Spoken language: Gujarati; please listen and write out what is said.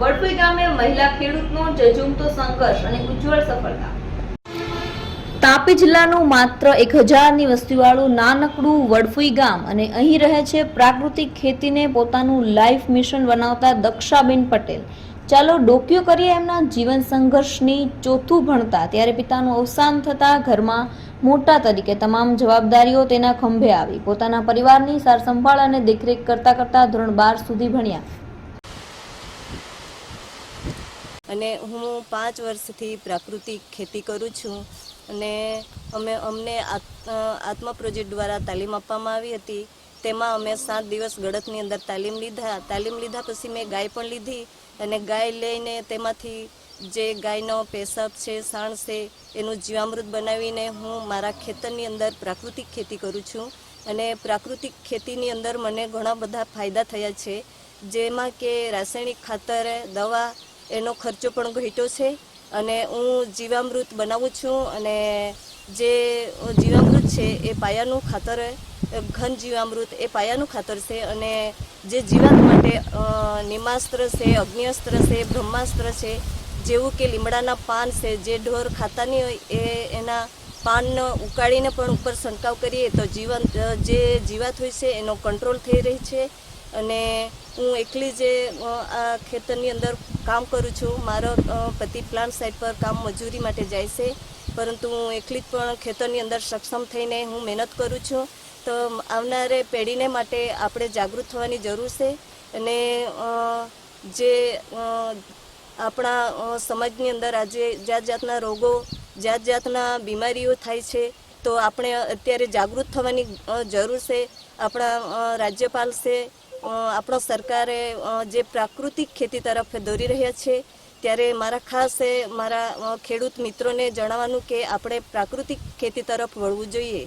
વડપુઈ ગામે મહિલા ખેડૂતનો જજુમતો સંઘર્ષ અને ઉજ્જવળ સફળતા. તાપી જિલ્લાનું માત્ર એક હજારની વસ્તીવાળું નાનકડું વડફુઈ ગામ અને અહીં રહે છે પ્રાકૃતિક ખેતીને પોતાનું લાઈફ મિશન બનાવતા દક્ષાબેન પટેલ. ચાલો ડોક્યો કરીએ એમના જીવન સંઘર્ષની ચોથું ભણતા. ત્યારે પિતાનું અવસાન થતાં ઘરમાં મોટા તરીકે તમામ જવાબદારીઓ તેના ખંભે આવી. પોતાના પરિવારની સારસંભાળ અને દેખરેખ કરતા કરતા ધોરણ બાર સુધી ભણ્યા. અને હું પાંચ વર્ષથી પ્રાકૃતિક ખેતી કરું છું અને અમે અમને આત્મા પ્રોજેક્ટ દ્વારા તાલીમ આપવામાં આવી હતી. તેમાં અમે સાત દિવસ ગળતની અંદર તાલીમ લીધા. તાલીમ લીધા પછી મેં ગાય પણ લીધી અને ગાય લઈને તેમાંથી જે ગાયનો પેશાબ છે, સાણ છે, એનું જીવામૃત બનાવીને હું મારા ખેતરની અંદર પ્રાકૃતિક ખેતી કરું છું. અને પ્રાકૃતિક ખેતીની અંદર મને ઘણા બધા ફાયદા થયા છે. જેમાં કે રાસાયણિક ખાતર, દવા એનો ખર્ચો પણ ઘટ્યો છે અને હું જીવામૃત બનાવું છું અને જે જીવામૃત છે એ પાયાનું ખાતર ઘન જીવામૃત એ પાયાનું ખાતર છે અને જે જીવાત માટે નિમાસ્ત્ર છે, અગ્નિઅસ્ત્ર છે, બ્રહ્માસ્ત્ર છે, જેવું કે લીમડાના પાન છે, જે ઢોર ખાતા નહીં હોય એ એના પાન ઉકાળીને પણ ઉપર છંટકાવ કરીએ તો જીવન જે જીવાત હોય છે એનો કંટ્રોલ થઈ રહી છે અને હું એકલી જે આ ખેતરની અંદર કામ કરું છું, મારો પતિ પ્લાન્ટ સાઇટ પર કામ મજૂરી માટે જાય છે. પરંતુ હું એકલી જ પણ ખેતરની અંદર સક્ષમ થઈને હું મહેનત કરું છું. તો આવનારે પેઢીને માટે આપણે જાગૃત થવાની જરૂર છે. અને જે આપણા સમાજની અંદર આજે જાત જાતના રોગો, જાત જાતના બીમારીઓ થાય છે, તો આપણે અત્યારે જાગૃત થવાની જરૂર છે. આપણા રાજ્યપાલ છે આપણા સરકારે જે પ્રાકૃતિક ખેતી તરફ દોરી રહ્યા છે, ત્યારે મારા ખાસ મારા ખેડૂત મિત્રોને જણાવવાનું કે આપણે પ્રાકૃતિક ખેતી તરફ વળવું જોઈએ.